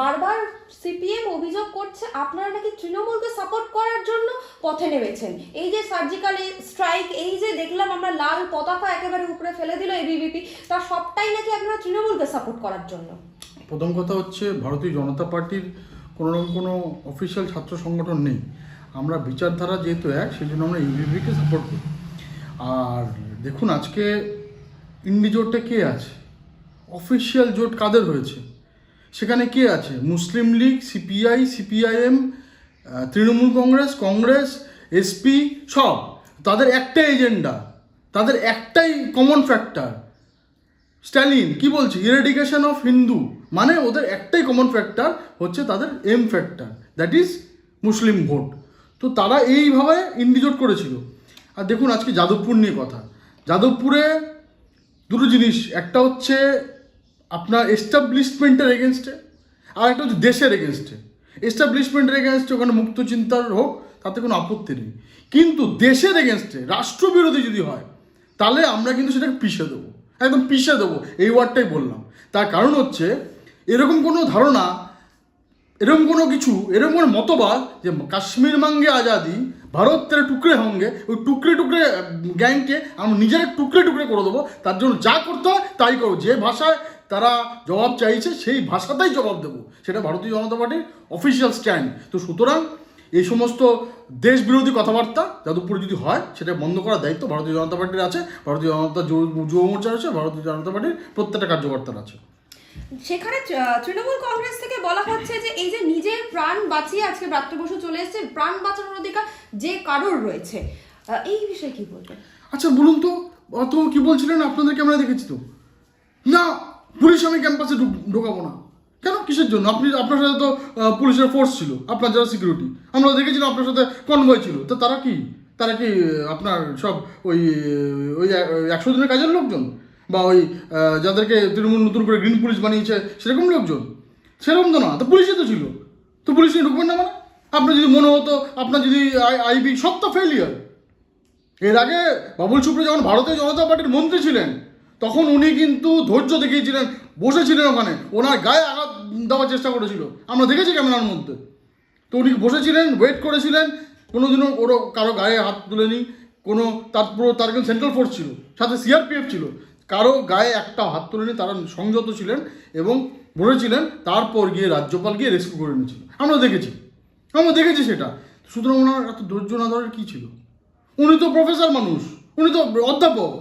বারবার সিপিএম অভিযোগ করছে, আপনারা নাকি তৃণমূলকে সাপোর্ট করার জন্য পথে নেমেছেন। এই যে সার্জিক্যাল স্ট্রাইক এই যে দেখলাম আমরা লাল পতাকা একেবারে উপরে ফেলে দিল এবিভিপি তার সবটাই নাকি আপনারা তৃণমূলকে সাপোর্ট করার জন্য? প্রথম কথা হচ্ছে, ভারতীয় জনতা পার্টির কোনো রকম কোনো অফিসিয়াল ছাত্র সংগঠন নেই। আমরা বিচারধারা যেহেতু এক সেই জন্য আমরা ইউবিপিকে সাপোর্ট করি। আর দেখুন, আজকে ইন্ডি জোটে কে আছে? অফিসিয়াল জোট কাদের হয়েছে? সেখানে কে আছে? Muslim League, CPI, CPIM Trinamool Congress Congress, SP, সব। তাদের একটাই এজেন্ডা। তাদের একটাই কমন ফ্যাক্টর স্ট্যালিন, কি বলছে? ইরেডিকেশন অফ হিন্দু মানে ওদের একটাই কমন ফ্যাক্টর হচ্ছে তাদের M factor that is Muslim vote. তো তারা এইভাবে ইন্ডিজোট করেছিল। আর দেখুন, আজকে যাদবপুর নিয়ে কথা। যাদবপুরে দুটো জিনিস। একটা হচ্ছে আপনার এস্টাবলিশমেন্টের এগেনস্টে আর একটা হচ্ছে দেশের এগেনস্টে এস্টাবলিশমেন্টের এগেনস্টে ওখানে মুক্ত চিন্তার হোক, তাতে কোনো আপত্তি নেই। কিন্তু দেশের এগেনস্টে রাষ্ট্রবিরোধী যদি হয়, তাহলে আমরা কিন্তু সেটাকে পিষে দেবো। একদম পিষে দেবো, এই ওয়ার্ডটাই বললাম। তার কারণ হচ্ছে, এরকম কোনো ধারণা, এরকম কোনো কিছু, এরকম কোনো মতবাদ যে কাশ্মীর মাঙ্গে আজাদি, ভারতের টুকরে হঙ্গে, ওই টুকরে টুকরে গ্যাংকে আমরা নিজেরা টুকরে টুকরে করে দেবো, তার জন্য যা করতে হয় তাই করো। যে ভাষায় তারা জবাব চাইছে সেই ভাষাতেই জবাব দেবো। সেটা ভারতীয় জনতা পার্টির অফিসিয়াল স্ট্যান্ড তো সুতরাং এই সমস্ত দেশ বিরোধী কথাবার্তা যাদবপুরে যদি হয় সেটা বন্ধ করার দায়িত্ব ভারতীয় জনতা পার্টির আছে ভারতীয় জনতা যুব মোর্চার আছে ভারতীয় জনতা পার্টির প্রত্যেকটা কার্যকর্তার আছে। সেখানে তৃণমূল কংগ্রেস থেকে বলা হচ্ছে যে এই যে নিজের প্রাণ বাঁচিয়ে আজকে ব্রাত্য বসু চলে এসেছে প্রাণ বাঁচানোর অধিকার যে কারোর রয়েছে। এই বিষয়ে কি বলবেন? আচ্ছা বলুন তো অত কি বলছিলেন আপনাদেরকে আমরা দেখেছি তো? না! পুলিশ আমি ক্যাম্পাসে ঢুক- ঢোকাবো না। কেন? কিসের জন্য? আপনি আপনার সাথে তো পুলিশের ফোর্স ছিল। আপনার যারা সিকিউরিটি আমরা দেখেছিলাম আপনার সাথে কনভয় ছিল। তো তারা কি? তারা কি আপনার সব ওই ওই একশো দিনের কাজের লোকজন? বা ওই যাদেরকে তৃণমূল নতুন করে গ্রিন পুলিশ বানিয়েছে, সেরকম লোকজন? সেরকম তো না। তো পুলিশে তো ছিল। তো পুলিশ ঢুকবেন না মানে? আপনার যদি মনে হতো, আপনার যদি আইবি সব তো ফেলিয়ার এর আগে বাবুল সুপ্রিয় যখন ভারতীয় জনতা পার্টির মন্ত্রী ছিলেন তখন উনি কিন্তু ধৈর্য দেখিয়েছিলেন, বসেছিলেন ওখানে। ওনার গায়ে আঘাত দেওয়ার চেষ্টা করেছিল। আমরা দেখেছি ক্যামেরার মধ্যে। তো উনি বসেছিলেন ওয়েট করেছিলেন, কোনোদিনও ওরও কারও গায়ে হাত তুলেনি, কোনো তার পুরো তার কিন্তু সেন্ট্রাল ফোর্স ছিল, সাথে সিআরপিএফ ছিল। কারও গায়ে একটা হাত তুলেনি, তারা সংযত ছিলেন এবং বলেছিলেন, তারপর গিয়ে রাজ্যপাল গিয়ে রেস্কিউ করে নিয়েছিল আমরা দেখেছি। আমরা দেখেছি সেটা। সুতরাং ওনার এত ধৈর্য না ধরার কী ছিল? উনি তো প্রফেসর মানুষ, উনি তো অধ্যাপক।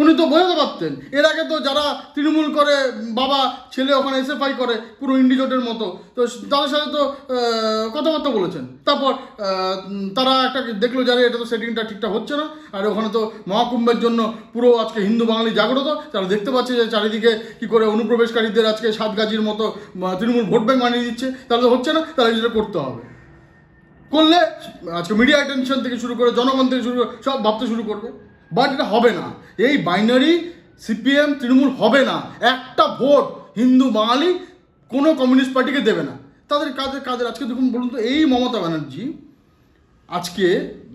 উনি তো বোঝাতে পারতেন। এর আগে তো যারা তৃণমূল করে, বাবা, ছেলে ওখানে এসএফআই করে, পুরো ইন্ডিজোটের মতো। তো তাদের সাথে তো কথাবার্তা বলেছেন। তারপর তারা একটা দেখল যারা এটা তো সেটিংটা ঠিকঠাক হচ্ছে না। আর ওখানে তো মহাকুম্ভের জন্য পুরো আজকে হিন্দু বাঙালি জাগ্রত। তারা দেখতে পাচ্ছে যে চারিদিকে কি করে অনুপ্রবেশকারীদের আজকে সাত গাছির মতো তৃণমূল ভোট ব্যাংক বানিয়ে দিচ্ছে। তাহলে তো হচ্ছে না, তাহলে যেটা করতে হবে। করলে আজকে মিডিয়া অ্যাটেনশন থেকে শুরু করে জনগণ থেকে শুরু করে সব ভাবতে শুরু করবে। বাট এটা হবে না। এই বাইনারি সিপিএম তৃণমূল হবে না। একটা ভোট হিন্দু, বাঙালি কোনো কমিউনিস্ট পার্টিকে দেবে না। তাদের কাজের কাজের আজকে দেখুন বলুন তো, এই মমতা ব্যানার্জি আজকে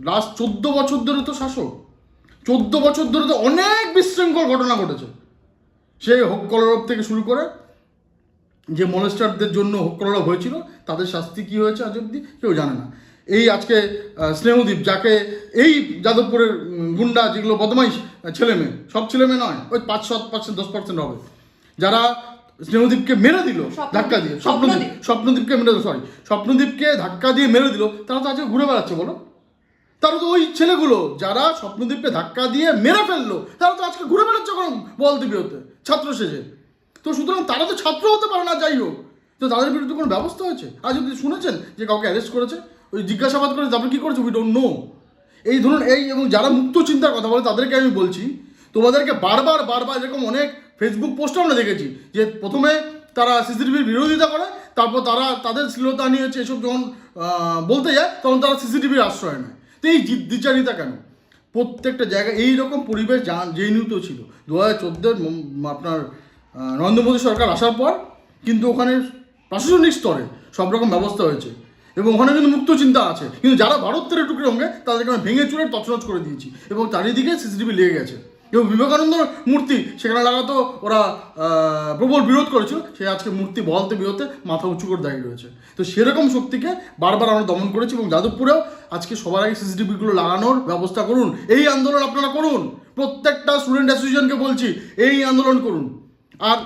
লাস্ট চোদ্দ বছর ধরে তো শাসক। চোদ্দ বছর ধরে তো অনেক বিশৃঙ্খল ঘটনা ঘটেছে। সেই হোক কলরব থেকে শুরু করে যে মলেস্টারদের জন্য হোক্কলরা হয়েছিল, তাদের শাস্তি কি হয়েছে আজ অব্দি কেউ জানে না। এই আজকে স্নেহদ্বীপ যাকে এই যাদবপুরের গুন্ডা যেগুলো বদমাইশ আহ, ছেলে মেয়ে সব ছেলে মেয়ে নয় ওই পাঁচ সাত পার্সেন্ট দশ পার্সেন্ট হবে। যারা স্নেহদীপকে মেরে দিল ধাক্কা দিয়ে স্বপ্নদীপ স্বপ্নদীপকে মেরে দিল সরি স্বপ্নদীপকে ধাক্কা দিয়ে মেরে দিল তারা তো আজকে ঘুরে বেড়াচ্ছে বলো। তারা তো ওই ছেলেগুলো যারা স্বপ্নদীপকে ধাক্কা দিয়ে মেরে ফেলল তারা তো আজকে ঘুরে বেড়াচ্ছে কোনো বল দিবে হতে ছাত্র সেজে। তো সুতরাং তারা তো ছাত্র হতে পারে না যাই হোক। তো তাদের বিরুদ্ধে কোনো ব্যবস্থা হয়েছে? আজ অব্দি শুনেছেন যে কাউকে অ্যারেস্ট করেছে? ওই জিজ্ঞাসাবাদ করে তারপরে কী করেছে উই ডোন্ট নো এই ধরুন, এই এবং যারা মুক্ত চিন্তার কথা বলে, তাদেরকে আমি বলছি, তোমাদেরকে বারবার বারবার এরকম অনেক ফেসবুক পোস্ট আমরা দেখেছি, যে প্রথমে তারা সিসিটিভির বিরোধিতা করে, তারপর তারা তাদের শ্লীলতা নিয়ে হচ্ছে এসব যখন বলতে যায়, তখন তারা সিসিটিভির আশ্রয় নেয়। তো এই দ্বিচারিতা কেন? প্রত্যেকটা জায়গায় এই রকম পরিবেশ যা ছিল। দু হাজার চোদ্দোর আপনার নরেন্দ্র মোদী সরকার আসার পর, কিন্তু ওখানে প্রশাসনিক স্তরে সব রকম ব্যবস্থা হয়েছে। এবং ওখানে কিন্তু মুক্ত চিন্তা আছে। কিন্তু যারা ভারত তেরে টুকরে সঙ্গে তাদেরকে আমি ভেঙে চুরে তছনছ করে দিয়েছি এবং চারিদিকে সিসিটিভি লেগে গেছে। এবং বিবেকানন্দ মূর্তি, সেখানে লাগাতো ওরা প্রবল বিরোধ করেছিল, সে আজকে মূর্তি বলতে বিরোধে মাথা উঁচু করে দাঁড়িয়ে রয়েছে। তো সেরকম শক্তিকে বারবার আমরা দমন করেছি এবং যাদবপুরেও আজকে সবার আগে সিসিটিভিগুলো লাগানোর ব্যবস্থা করুন। এই আন্দোলন আপনারা করুন। প্রত্যেকটা স্টুডেন্ট অ্যাসোসিয়েশনকে বলছি, এই আন্দোলন করুন। আর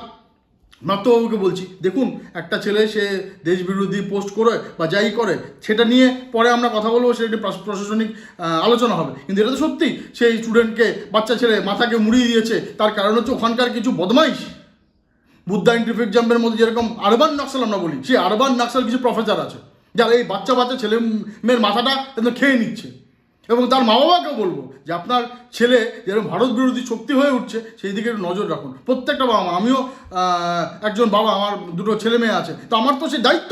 মাত্রবাবুকে বলছি, দেখুন, একটা ছেলে সে দেশ বিরোধী পোস্ট করে বা যাই করে, সেটা নিয়ে পরে আমরা কথা বলব, সেটা একটি প্রশাসনিক আলোচনা হবে। কিন্তু এটা তো সত্যি, সেই স্টুডেন্টকে বাচ্চা ছেলে মাথাকে মুড়িয়ে দিয়েছে, তার কারণ হচ্ছে ওখানকার কিছু বদমাইশ। বুদ্ধা ইন্টিফিক জাম্পের মধ্যে যেরকম আরবান নাক্সাল আমরা বলি, সেই আরবান নাক্সাল কিছু প্রফেসর আছে, যারা এই বাচ্চা বাচ্চা ছেলে মেয়ের মাথাটা একদম খেয়ে নিচ্ছে। এবং তার মা বাবাকেও বলব যে আপনার ছেলে যেরকম ভারত বিরোধী শক্তি হয়ে উঠছে, সেই দিকে একটু নজর রাখুন। প্রত্যেকটা বাবা মা, আমিও একজন বাবা, আমার দুটো ছেলে মেয়ে আছে। তো আমার তো সে দায়িত্ব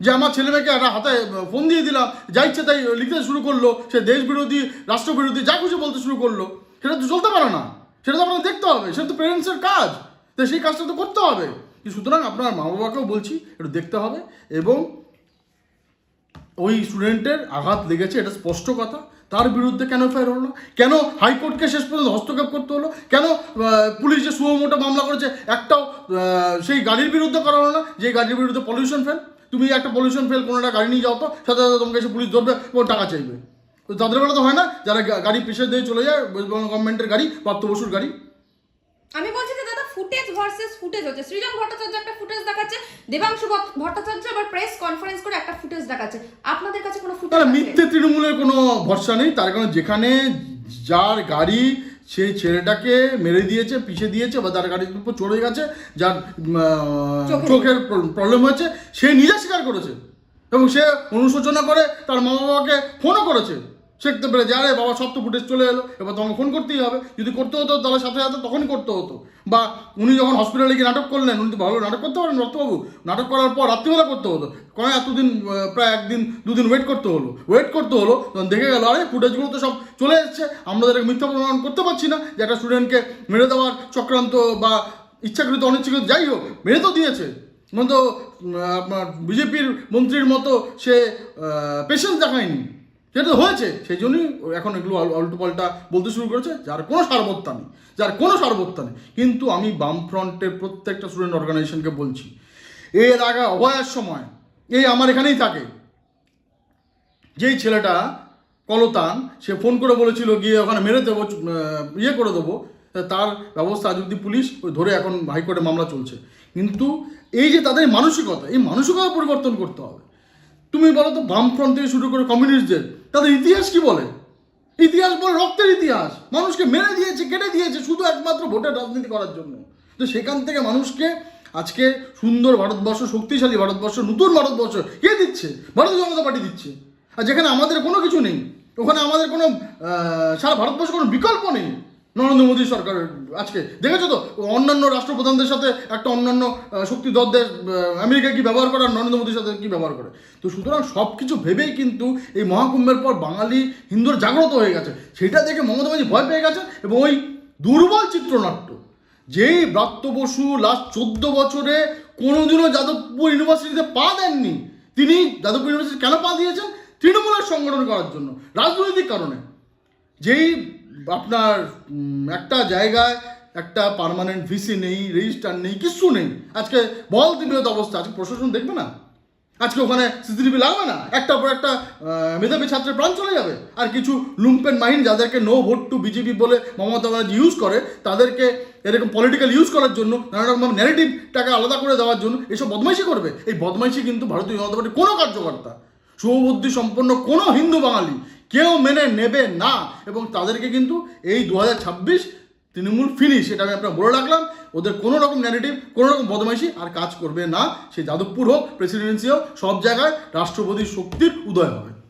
যে আমার ছেলে মেয়েকে একটা হাতে ফোন দিয়ে দিলাম, যা ইচ্ছে তাই লিখতে শুরু করল, সে দেশ বিরোধী, রাষ্ট্র বিরোধী, যা খুশি বলতে শুরু করল। সেটা তো চলতে পারে না। সেটা তো আপনাকে দেখতে হবে। সেটা তো প্যারেন্টসের কাজ। তো সেই কাজটা তো করতে হবে। সুতরাং আপনার মা বাবাকেও বলছি, একটু দেখতে হবে। এবং ওই স্টুডেন্টের আঘাত লেগেছে, এটা স্পষ্ট কথা। তার বিরুদ্ধে কেন এফআইআর হলো? না কেন হাইকোর্টকে শেষ পর্যন্ত হস্তক্ষেপ করতে হলো? কেন পুলিশ যে সুমোটো মামলা করেছে, একটাও সেই গাড়ির বিরুদ্ধে করা হলো না? যে গাড়ির বিরুদ্ধে পলিউশন ফেল তুমি একটা পলিউশন ফেল কোনো একটা গাড়ি নিয়ে যাও তো, সাথে সাথে তোমাকে এসে পুলিশ ধরবে এবং টাকা চাইবে। তো তাদের বেলা তো হয় না, যারা গাড়ি পিছিয়ে দিয়ে চলে যায় ওয়েস্ট বেঙ্গল গভর্নমেন্টের গাড়ি প্রাপ্ত বসুর গাড়ি। আমি বলছি দাদা ফুটেজ ভার্সেস ফুটেজ হচ্ছে। সৃজন ভট্টাচার্য একটা ফুটেজ দেখাচ্ছে দেবাংশু ভট্টাচার্য আবার প্রেস কনফারেন্স করে একটা ফুটেজ দেখাচ্ছে। আপনাদের কাছে কোনো ফুটেজ মিথ্যে তৃণমূলের কোনো ভরসা নেই? তার কারণ যেখানে যার গাড়ি সেই ছেলেটাকে মেরে দিয়েছে পিষে দিয়েছে বা তার গাড়ির উপর চড়ে গেছে যার চোখের প্রবলেম হয়েছে সে নিজে স্বীকার করেছে। এবং সে অনুশোচনা করে তার মা বাবাকে ফোনও করেছে। শিখতে পেরে যে আরে বাবা, সব তো ফুটেজ চলে এলো। এবার তোমাকে ফোন করতেই হবে। যদি করতে হতো, তাহলে সাথে সাথে তখনই করতে হতো। বা উনি যখন হসপিটালে গিয়ে নাটক করলেন, উনি তো ভালো নাটক করতে পারেন রক্তবাবু নাটক করার পর রাত্রিবেলা করতে হতো। কেন এতদিন প্রায় একদিন, দুদিন ওয়েট করতে হলো। ওয়েট করতে হলো, তখন দেখে গেল, আরে ফুটেজগুলো তো সব চলে এসছে। আমরা তাদেরকে মিথ্যা প্রমাণ করতে পারছি না যে একটা স্টুডেন্টকে মেরে দেওয়ার চক্রান্ত বা ইচ্ছাকৃত অনিচ্ছাকৃত, যাই হোক, মেরে তো দিয়েছে। মানে তো আপনার বিজেপির মন্ত্রীর মতো সে পেশেন্স দেখায়নি। সেটা তো হয়েছে, সেই জন্যই এখন এগুলো উল্টো পাল্টা বলতে শুরু করেছে, যার কোনো সারবত্তা নেই, যার কোনো সারবত্তা নেই। কিন্তু আমি বামফ্রন্টের প্রত্যেকটা স্টুডেন্ট অর্গানাইজেশনকে বলছি, এর আগে অভয়ের সময় এই আমার এখানেই থাকে। যেই ছেলেটা, কলতান, সে ফোন করে বলেছিল, গিয়ে ওখানে মেরে দেবো ইয়ে করে দেবো। তার ব্যবস্থা অব্দি পুলিশ ওই ধরে এখন হাইকোর্টে মামলা চলছে। কিন্তু এই যে তাদের মানসিকতা, এই মানসিকতা পরিবর্তন করতে হবে। তুমি বলো তো, বামফ্রন্ট থেকে শুরু করে কমিউনিস্টদের তাদের ইতিহাস কি বলে? ইতিহাস বলে রক্তের ইতিহাস। মানুষকে মেরে দিয়েছে, কেটে দিয়েছে শুধু একমাত্র ভোটের রাজনীতি করার জন্য। তো সেখান থেকে মানুষকে আজকে সুন্দর ভারতবর্ষ, শক্তিশালী ভারতবর্ষ, নতুন ভারতবর্ষ কে দিচ্ছে? ভারতীয় জনতা পার্টি দিচ্ছে। আর যেখানে আমাদের কোনো কিছু নেই, ওখানে আমাদের কোনো সারা ভারতবর্ষ কোনো বিকল্প নেই। নরেন্দ্র মোদী সরকার আজকে। দেখেছ তো? অন্যান্য রাষ্ট্রপ্রধানদের সাথে একটা অন্যান্য আহ, শক্তিধর দেশ আমেরিকা কি ব্যবহার করে আর নরেন্দ্র মোদীর সাথে কি ব্যবহার করে? তো সুতরাং সব কিছু ভেবেই কিন্তু এই মহাকুম্ভের পর বাঙালি হিন্দুর জাগ্রত হয়ে গেছে। সেটা দেখে মমতা ব্যানার্জি ভয় পেয়ে গেছে এবং ওই দুর্বল চিত্রনাট্য যেই ব্রাত্য বসু লাস্ট চোদ্দ বছরে কোনোদিনও যাদবপুর ইউনিভার্সিটিতে পা দেননি। তিনি যাদবপুর ইউনিভার্সিটি কেন পা দিয়েছেন? তৃণমূলের সংগঠন করার জন্য রাজনৈতিক কারণে। যেই আপনার একটা জায়গায় একটা পার্মানেন্ট ভিসি নেই রেজিস্টার নেই কিছু নেই। আজকে বল বিরোধ অবস্থা, আজকে প্রশাসন দেখবে না? আজকে ওখানে সিসিটিভি লাগবে না? একটা পর একটা মেধাবী ছাত্রের প্রাণ চলে যাবে? আর কিছু লুম্পেন মাহিন যাদেরকে নো ভোট টু বিজেপি বলে মমতা ব্যানার্জি ইউজ করে, তাদেরকে এরকম পলিটিক্যাল ইউজ করার জন্য, নানা রকম ন্যারেটিভটাকে আলাদা করে দেওয়ার জন্য এসব বদমাইশি করবে? এই বদমাইশি কিন্তু ভারতীয় জনতা পার্টির কোনো কার্যকর্তা শুভবুদ্ধি সম্পন্ন কোনো হিন্দু বাঙালি কেউ মেনে নেবে না। এবং তাদেরকে কিন্তু এই দু হাজার ছাব্বিশ তৃণমূল ফিনিশ এটা আমি আপনার বলে রাখলাম। ওদের কোনো রকম ন্যারেটিভ কোনো রকম বদমাইশি আর কাজ করবে না। সে যাদবপুর হোক প্রেসিডেন্সি হোক, সব জায়গায় রাষ্ট্রপতির শক্তির উদয় হবে।